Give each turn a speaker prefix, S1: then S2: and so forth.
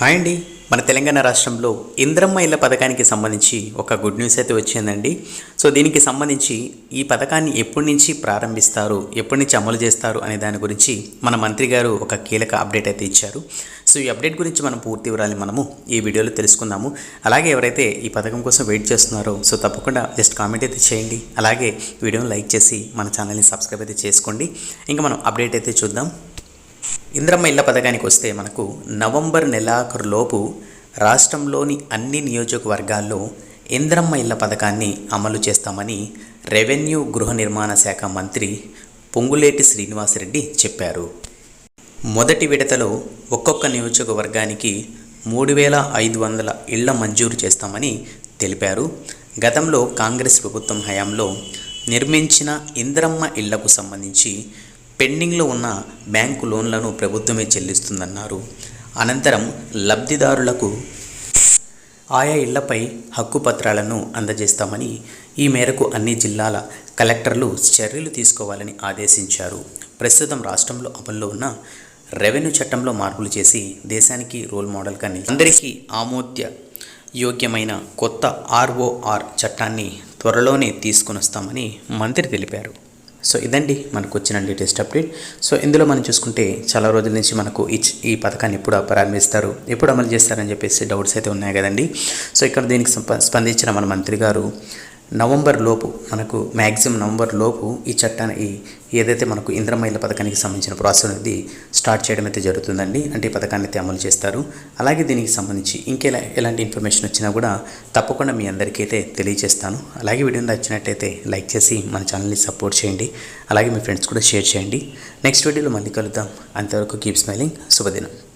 S1: Hi అండి. మన తెలంగాణ రాష్ట్రంలో ఇంద్రమ్మ ఇళ్ళ పథకానికి సంబంధించి ఒక గుడ్ న్యూస్ అయితే వచ్చిందండి. సో దీనికి సంబంధించి ఈ పథకాన్ని ఎప్పటి నుంచి ప్రారంభిస్తారు ఎప్పటి నుంచి అమలు చేస్తారు అనే దాని గురించి మన మంత్రి గారు ఒక కీలక అప్డేట్ అయితే ఇచ్చారు. సో ఈ అప్డేట్ గురించి మనం పూర్తి వివరాలు మనము ఈ వీడియోలో తెలుసుకుందాము. అలాగే ఎవరైతే ఈ పథకం కోసం వెయిట్ చేస్తున్నారో సో తప్పకుండా జస్ట్ కామెంట్ అయితే చేయండి. అలాగే వీడియోని లైక్ చేసి మన ఛానల్ని సబ్స్క్రైబ్ అయితే చేసుకోండి. ఇంకా మనం అప్డేట్ అయితే చూద్దాం. ఇంద్రమ్మ ఇళ్ళ పథకానికి వస్తే మనకు నవంబర్ నెలాఖరులోపు రాష్ట్రంలోని అన్ని నియోజకవర్గాల్లో ఇంద్రమ్మ ఇళ్ళ పథకాన్ని అమలు చేస్తామని రెవెన్యూ గృహ నిర్మాణ శాఖ మంత్రి పొంగులేటి శ్రీనివాసరెడ్డి చెప్పారు. మొదటి విడతలో ఒక్కొక్క నియోజకవర్గానికి మూడు వేల ఐదు వందల ఇళ్ళ మంజూరు చేస్తామని తెలిపారు. గతంలో కాంగ్రెస్ ప్రభుత్వం హయాంలో నిర్మించిన ఇంద్రమ్మ ఇళ్ళకు సంబంధించి పెండింగ్లో ఉన్న బ్యాంకు లోన్లను ప్రభుత్వమే చెల్లిస్తుందన్నారు. అనంతరం లబ్ధిదారులకు ఆయా ఇళ్ళపై హక్కు పత్రాలను అందజేస్తామని ఈ మేరకు అన్ని జిల్లాల కలెక్టర్లు చర్యలు తీసుకోవాలని ఆదేశించారు. ప్రస్తుతం రాష్ట్రంలో అమల్లో ఉన్న రెవెన్యూ చట్టంలో మార్పులు చేసి దేశానికి రోల్ మోడల్గా నిలిచి అందరికీ ఆమోద్య యోగ్యమైన కొత్త ఆర్ఓఆర్ చట్టాన్ని త్వరలోనే తీసుకొని వస్తామని మంత్రి తెలిపారు. సో ఇదండి మనకు వచ్చిన లేటెస్ట్ అప్డేట్. సో ఇందులో మనం చూసుకుంటే చాలా రోజుల నుంచి మనకు ఈ ఈ పథకాన్ని ఎప్పుడు ప్రారంభిస్తారు ఎప్పుడు అమలు చేస్తారని చెప్పేసి డౌట్స్ అయితే ఉన్నాయి కదండి. సో ఇక్కడ దీనికి స్పందించిన మన మంత్రి గారు నవంబర్ లోపు మనకు మ్యాక్సిమం నవంబర్ లోపు ఈ చట్టాన్ని ఏదైతే మనకు ఇంద్రమైల పథకానికి సంబంధించిన ప్రాసెస్ అనేది స్టార్ట్ చేయడం అయితే జరుగుతుందండి. అంటే ఈ పథకాన్ని అయితే అమలు చేస్తారు. అలాగే దీనికి సంబంధించి ఇంకెలా ఎలాంటి ఇన్ఫర్మేషన్ వచ్చినా కూడా తప్పకుండా మీ అందరికీ అయితే తెలియజేస్తాను. అలాగే వీడియో నచ్చినట్టయితే లైక్ చేసి మన ఛానల్ని సపోర్ట్ చేయండి. అలాగే మీ ఫ్రెండ్స్ కూడా షేర్ చేయండి. నెక్స్ట్ వీడియోలో మళ్ళీ కలుద్దాం. అంతవరకు కీప్ స్మైలింగ్. శుభదినం.